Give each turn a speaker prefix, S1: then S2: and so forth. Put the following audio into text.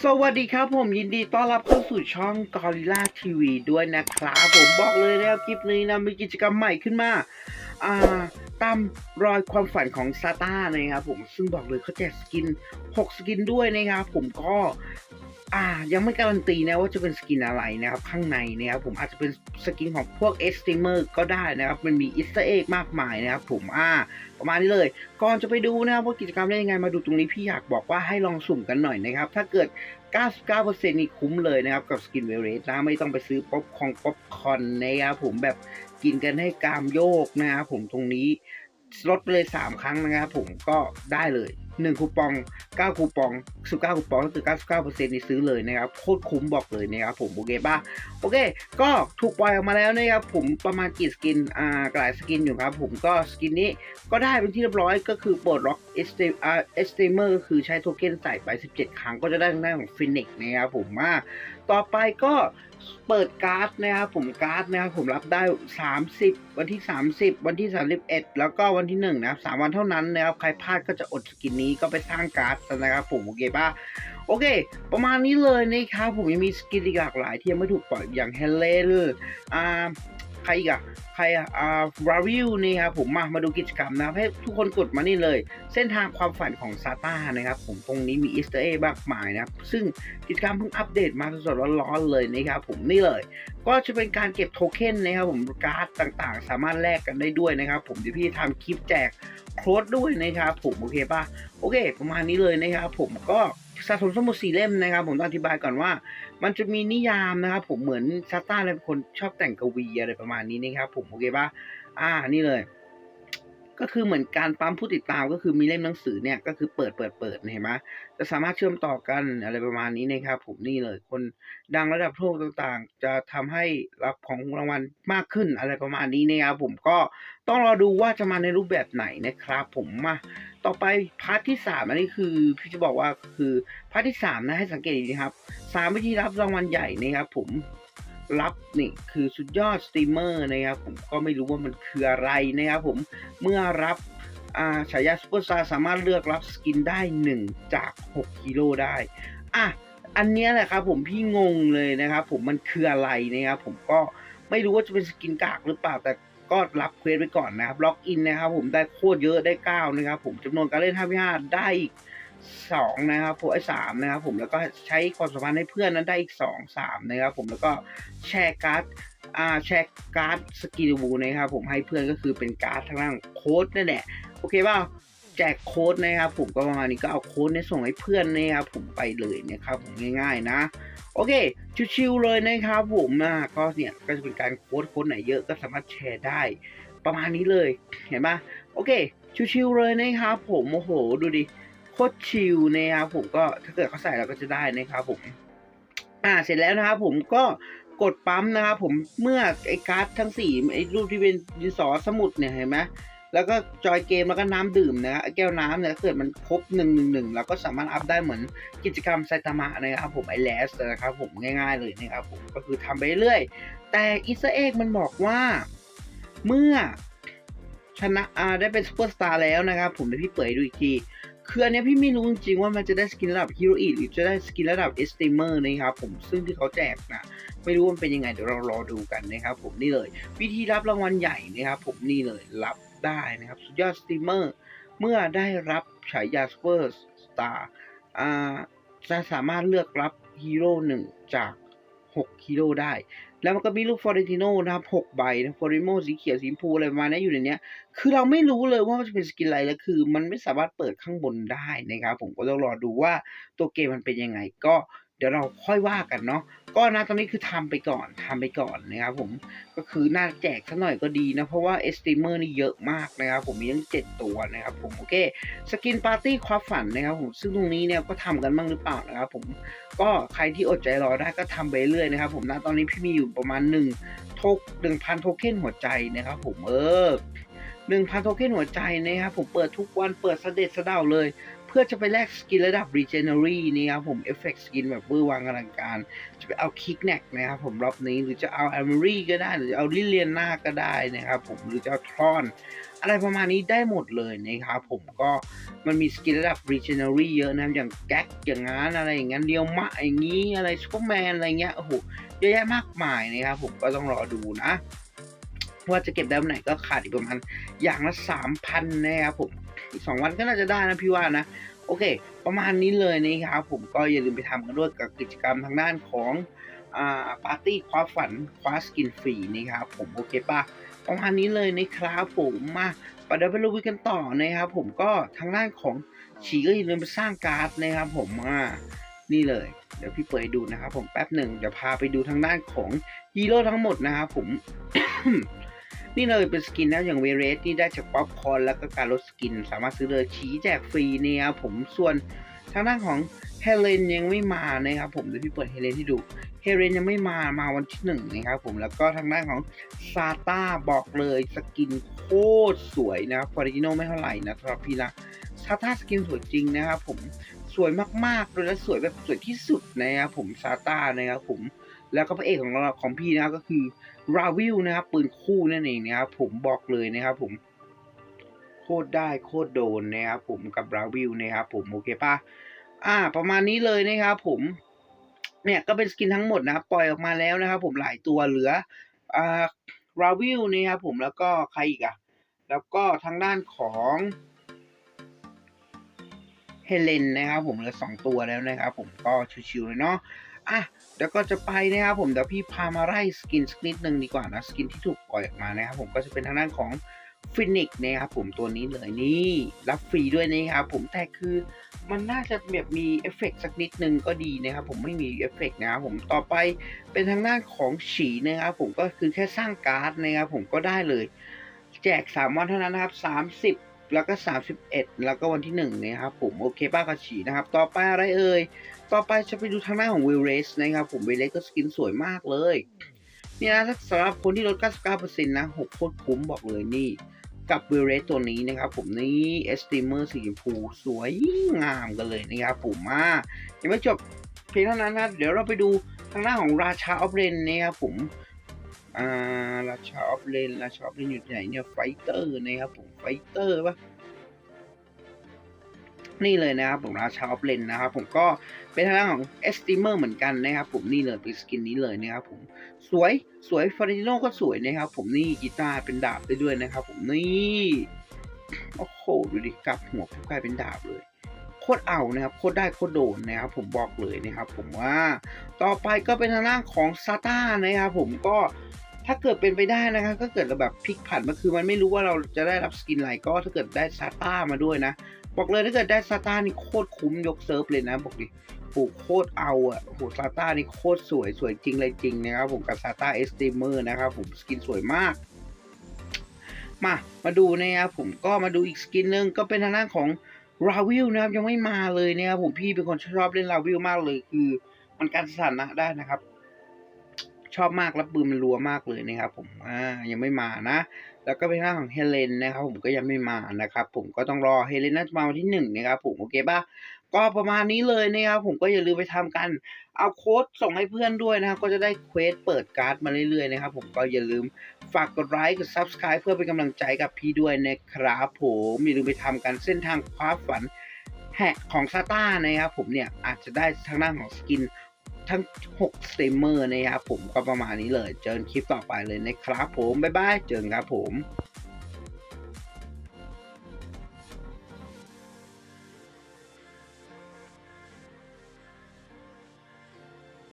S1: สวัสดีครับผมยินดีต้อนรับเข้าสู่ช่อง Gorilla TV ด้วยนะครับ ผมบอกเลยนะครับคลิปนี้นะมีกิจกรรมใหม่ขึ้นมาอ่าตามรอยความฝันของซาต้านะครับผมซึ่งบอกเลยเขาแจกสกิน 6 สกินด้วยนะครับผมก็ อ่า ยังไม่การันตีนะว่าจะเป็นสกินอะไรนะครับ ข้างในนะครับผมอาจจะเป็นสกินของพวกเอสติเมอร์ก็ได้นะครับ มันมีอิสต์เอ็กมากมายนะครับผมอ่า ประมาณนี้เลย ก่อนจะไปดูนะครับว่ากิจกรรมได้ยังไงมาดูตรงนี้พี่อยากบอกว่าให้ลองสุ่มกันหน่อยนะครับ ถ้าเกิด 99%นี่คุ้มเลยนะครับ กับสกินเวเรสนะไม่ต้องไปซื้อป๊อปคองป๊อปคอนนะครับผมแบบกินกันให้กามโยกนะครับผมตรงนี้ลดไปเลย 3 ครั้งนะครับผมก็ได้เลย 1คูปอง 9 คูปอง 19 คูปองก็คือ 99%นี่ซื้อเลยนะครับ โคตรคุ้มบอกเลยนะครับผม โอเคป่ะ โอเค ก็ถูกปล่อยออกมาแล้วนะครับผมประมาณกี่สกิน อ่ากหลายสกินอยู่ครับผมก็สกินนี้ก็ได้เป็นที่เรียบร้อยก็คือปลดล็อกเอสเตอ่าเอสเตเมอร์ก็คือใช้โทเค็นใส่ไป 17 ครั้งก็จะได้ทางด้านของฟินิกนะครับผมมาต่อไปก็ เปิดการ์ดนะครับผมการ์ดนะครับผมรับได้ 30 วันที่ 30 วันที่ 31 แล้วก็วันที่1นะครับ3วันเท่านั้นนะครับใครพลาดก็จะอดสกินนี้ก็ไปสร้างการ์ดนะครับผมโอเคป่ะโอเค ประมาณนี้เลยนะครับผมยังมีสกินอีกหลากหลายที่ยังไม่ถูกปล่อยอย่างเฮเลนอ่า ใครอีกอะใครอะอ่าบราวิลนี่ครับผมมามาดูกิจกรรมนะครับให้ทุกคนกดมานี่เลย เส้นทางความฝันของซาต้านะครับผมตรงนี้มีอีสเตอร์เอมากมายนะครับ ซึ่งกิจกรรมเพิ่งอัปเดตมาสดๆร้อนๆเลยนะครับผมนี่เลย ก็จะเป็นการเก็บโทเค็นนะครับผมการ์ดต่างๆ สามารถแลกกันได้ด้วยนะครับ ผมเดี๋ยวพี่ทำคลิปแจกโค้ดด้วยนะครับผมโอเคป่ะโอเค ประมาณนี้เลยนะครับผมก็สะสมสมุดสี่เล่มนะครับ ผมต้องอธิบายก่อนว่า มันจะมีนิยามนะครับ ผมเหมือนซาต้าเป็นคนชอบแต่งกวีอะไรประมาณนี้นะครับ ผมโอเคปะอ่านี่เลย ก็คือเหมือนการปั๊มผู้ติดตามก็คือมีเล่มหนังสือเนี่ยก็คือเปิดเปิดเปิดเห็นไหมจะสามารถเชื่อมต่อกันอะไรประมาณนี้นะครับ ผมนี่เลย คนดังระดับโลกต่างๆ จะทำให้รับของรางวัลมากขึ้นอะไรประมาณนี้นะครับผมก็ต้องรอดูว่าจะมาในรูปแบบไหนนะครับ ผมมา ต่อไปพาร์ทที่สามอันนี้คือพี่จะบอกว่าคือพาร์ทที่สามนะให้สังเกตดีนะครับสามวิธีรับรางวัลใหญ่นะครับผมรับนี่คือสุดยอดสตรีมเมอร์นะครับผมก็ไม่รู้ว่ามันคืออะไรนะครับผมเมื่อรับฉายาซูเปอร์สตาร์สามารถเลือกรับสกินได้ 1 จาก 6 กิโลได้อะอันนี้แหละครับผมพี่งงเลยนะครับผมมันคืออะไรนะครับผมก็ไม่รู้ว่าจะเป็นสกินกากหรือเปล่าแต่ ก็รับเควสไปก่อนนะครับ ล็อกอินนะครับ ผมได้โคตรเยอะได้9นะครับ ผมจำนวนการเล่น5 5ได้อีก2นะครับผมไอ้สามนะครับ ผมแล้วก็ใช้ความสัมพันธ์ให้เพื่อนนั้นได้อีก 2 3 นะครับ ผมแล้วก็แชร์การ์ดอ่าแชร์การ์ดสกิลบูนะครับ ผมให้เพื่อนก็คือเป็นการ์ดทางด้านโค้ดนั่นแหละโอเคเปล่าแจกโค้ดนะครับ ผมก็ประมาณนี้ก็เอาโค้ดเนี่ยส่งให้เพื่อนนะครับผมไปเลยนะครับผมง่าย ๆ นะ โอเค ชิวๆเลยนะครับผมนะก็เนี่ยก็จะเป็นการโค้ดโค้ดไหนเยอะก็สามารถแชร์ได้ ประมาณนี้เลยเห็นปะโอเค ชิวๆเลยนะครับผมโอ้โหดูดิโคตรชิลนะครับผมก็ถ้าเกิดเขาใส่เราก็จะได้นะครับผมอ่าเสร็จแล้วนะครับผมก็กดปั๊มนะครับผมเมื่อไอ้การ์ดทั้งสี่ไอ้รูปที่เป็นดินสอสมุดเนี่ยเห็นไหม แล้วก็จอยเกมแล้วก็น้ำดื่มนะไอ้แก้วน้ำเนี่ยถ้าเกิดมันครบหนึ่งหนึ่งหนึ่งเราก็สามารถอัพได้เหมือนกิจกรรมไซตามะนะครับผมไอแลสนะครับผมง่ายๆเลยนะครับผมก็คือทำไปเรื่อยแต่อิสเอ็กมันบอกว่าเมื่อชนะอาได้เป็นซูเปอร์สตาร์แล้วนะครับผมเดี๋ยวพี่เปิดดูอีกทีคืออันนี้พี่ไม่รู้จริงๆว่ามันจะได้สกินระดับฮีโร่อีหรือจะได้สกินระดับเอสติเมอร์นะครับผมซึ่งที่เขาแจกนะไม่รู้ว่ามันเป็นยังไงเดี๋ยวเรารอดูกันนะครับผมนี่เลย วิธีรับรางวัลใหญ่นะครับผมนี่เลยรับ ได้นะครับ สุดยอดสตรีมเมอร์ เมื่อได้รับฉายาสเปอร์สตาร์จะสามารถเลือกรับฮีโร่หนึ่งจาก6ฮีโร่ได้ แล้วมันก็มีลูกฟอร์เรนติโนนะครับ6ใบนะฟอร์เรนโมสีเขียวสีพูอะไรประมาณนี้อยู่ในนี้คือเราไม่รู้เลยว่ามันจะเป็นสกินอะไรแล้วคือ มันไม่สามารถเปิดข้างบนได้นะครับ ผมก็ต้องรอดูว่าตัวเกมมันเป็นยังไง ก็เดี๋ยวเราค่อยว่ากันเนาะ ก็นะตอนนี้คือทำไปก่อนทำไปก่อนนะครับผมก็คือน่าแจกสักหน่อยก็ดีนะ เพราะว่าเอสติเมอร์นี่เยอะมากนะครับผมมีตั้ง7ตัวนะครับผมโอเคสกินปาร์ตี้ความฝันนะครับผมซึ่งตรงนี้เนี่ยก็ทำกันบ้างหรือเปล่านะครับผมก็ใครที่อดใจรอได้ก็ทำไปเรื่อยนะครับผมนะตอนนี้พี่มีอยู่ประมาณ1โทหนึ่งพันโทเค็นหัวใจนะครับผมเออหนึ่งพันโทเค็นหัวใจนะครับผมเปิดทุกวันเปิดเสด็จเสเดาเลย พื่อจะไปแลกสกินระดับ Regenery นี่ครับผมเอฟเฟกต์สกินแบบเวอร์วังอลังการ จะไปเอาคิกแนกนะครับผมรอบนี้หรือจะเอาแอมรี่ก็ได้ หรือจะเอาลิเลียนนาก็ได้นะครับผมหรือจะเอาทรอน อะไรประมาณนี้ได้หมดเลยนะครับผมก็มันมีสกินระดับ Regenery เยอะนะอย่างแก๊กอย่างงั้นอะไรอย่างงั้นเดียวมะอย่างงี้อะไรซูเปอร์แมนอะไรเงี้ยโอ้โหเยอะแยะมากมายนะครับผมก็ต้องรอดูนะว่าจะเก็บได้วันไหนก็ขาดอีกประมาณอย่างละสามพันนะครับผม อีกสองวันก็น่าจะได้นะพี่ว่านะโอเค ประมาณนี้เลยนะครับผมก็อย่าลืมไปทำกันด้วยกับกิจกรรมทางด้านของอ่าปาร์ตี้คว้าฝันคว้าสกินฟรีนะครับผมโอเคป่ะประมาณนี้เลยนะครับผมมาประเดี๋ยวไปลุยกันต่อนะครับผมก็ทางด้านของฉีก็อย่าลืมไปสร้างการ์ดนะครับผมอ่านี่เลย เดี๋ยวพี่เปิดดูนะครับผมแป๊บหนึ่งเดี๋ยวพาไปดูทางด้านของฮีโร่ทั้งหมดนะครับผม นี่เลยเป็นสกินนะอย่างเวเรสนี่ได้จากป๊อปคอร์นแล้วก็การลดสกิน สามารถซื้อเลยชี้แจกฟรีเนี่ยครับผมส่วนทางด้านของเฮเลนยังไม่มานะครับผมเดี๋ยวพี่เปิดเฮเลนให้ดูเฮเลนยังไม่มามาวันที่หนึ่งนะครับผมแล้วก็ทางด้านของซาต้าบอกเลยสกินโคตรสวยนะครับฟอริจิโนไม่เท่าไหร่นะสำหรับพี่นะซาต้าสกินสวยจริงนะครับผมสวยมากๆเลยและสวยแบบสวยที่สุดนะครับผมซาต้านะครับผม แล้วก็พระเอกของเราของพี่นะครับก็คือราวิลนะครับปืนคู่นั่นเองนะครับผมบอกเลยนะครับผมโคตรได้โคตรโดนนะครับผมกับราวิลนะครับผมโอเคปะอ่า ประมาณนี้เลยนะครับผม เนี่ยก็เป็นสกินทั้งหมดนะครับปล่อยออกมาแล้วนะครับผมหลายตัวเหลืออ่าราวิลนะครับผมแล้วก็ใครอีกอะแล้วก็ทางด้านของเฮเลนนะครับผมเหลือสองตัวแล้วนะครับผมก็ชิวๆเลยเนาะ อะเดี๋ยวก็จะไปนะครับผมเดี๋ยวพี่พามาไล่สกินสักนิดนึงดีกว่านะสกินที่ถูกปล่อยออกมานะครับผมก็จะเป็นทางด้านของฟินิกนะครับผมตัวนี้เลยนี่รับฟรีด้วยนะครับผมแต่คือมันน่าจะแบบมีเอฟเฟกต์สักนิดนึงก็ดีนะครับผมไม่มีเอฟเฟกต์นะครับผมต่อไปเป็นทางด้านของฉีนะครับผมก็คือแค่สร้างการ์ดนะครับผมก็ได้เลย แจก 3 วันเท่านั้นนะครับ30 แล้วก็ 31 แล้วก็วันที่1นะครับผมโอเคป้ากระฉีนะครับ ต่อไปอะไรเอ่ย ต่อไปจะไปดูทางหน้าของวิลเรสนะครับผมวิลเรสก็สกินสวยมากเลยนี่นะสำหรับคนที่ลด 99%นะ6โคตรคุ้มบอกเลยนี่ กับวิลเรสตัวนี้นะครับผมนี่เอสติเมอร์สีชมพูสวยงามกันเลยนะครับผมมายังไม่จบเพียงเท่านั้นนะเดี๋ยวเราไปดูทางหน้าของราชาออฟเรนนะครับผม อ่าราชาออฟเรนราชาออฟเรนอยู่ที่ไหนเนี่ยไฟเตอร์นะครับผมไฟเตอร์ปะนี่เลยนะครับผมราชาออฟเลนนะครับผมก็เป็นทางด้านของเอสติเมอร์เหมือนกันนะครับผมนี่เลยเป็นสกินนี้เลยนะครับผมสวยสวยฟอริโนก็สวยนะครับผมนี่กีตาร์เป็นดาบได้ด้วยนะครับผมนี่โอ้โหดูดิกลับหัวกลายเป็นดาบเลยโคตรเอานะครับโคตรได้โคตรโดนนะครับผมบอกเลยนะครับผมว่าต่อไปก็เป็นทางด้านของซาต้านะครับผมก็ ถ้าเกิดเป็นไปได้นะครับก็เกิดแบบพลิกผันมาคือมันไม่รู้ว่าเราจะได้รับสกินอะไรก็ถ้าเกิดได้ซาต้ามาด้วยนะ บอกเลยถ้าเกิดได้ซาต้านี่โคตรคุ้มยกเซิร์ฟเลยนะบอกดิโหโคตรเอาอะโหซาต้านี่โคตรสวยสวยจริงเลยจริงนะครับผมกับซาต้าเอสติเมอร์นะครับผมสกินสวยมากมา มาดูนะครับผมก็มาดูอีกสกินหนึ่งก็เป็นทางด้านของราวิลนะครับยังไม่มาเลยนะครับผมพี่เป็นคนชอบเล่นราวิลมากเลยคือมันการสถานะได้นะครับ ชอบมากแล้วปืนมันรัวมากเลยนะครับผมอ่ายังไม่มานะ แล้วก็เป็นหน้าของเฮเลนนะครับผมก็ยังไม่มานะครับผมก็ต้องรอเฮเลนน่าจะมาวันที่หนึ่งนะครับผมโอเคป่ะก็ประมาณนี้เลยนะครับผมก็อย่าลืมไปทำกัน เอาโค้ดส่งให้เพื่อนด้วยนะครับก็จะได้เควสเปิดการ์ดมาเรื่อยๆนะครับผมก็อย่าลืมฝากกดไลค์กด Subscribe เพื่อเป็นกำลังใจกับพี่ด้วยนะครับผมอย่าลืมไปทำกันเส้นทางคว้าฝันแหกของซาต้านะครับผมเนี่ยอาจจะได้ทางด้านของสกิน ทั้ง 6 สตรีมเมอร์นะครับผมก็ประมาณนี้เลย เจอกันคลิปต่อไปเลยนะครับผม บ๊ายบาย เจอกันครับผม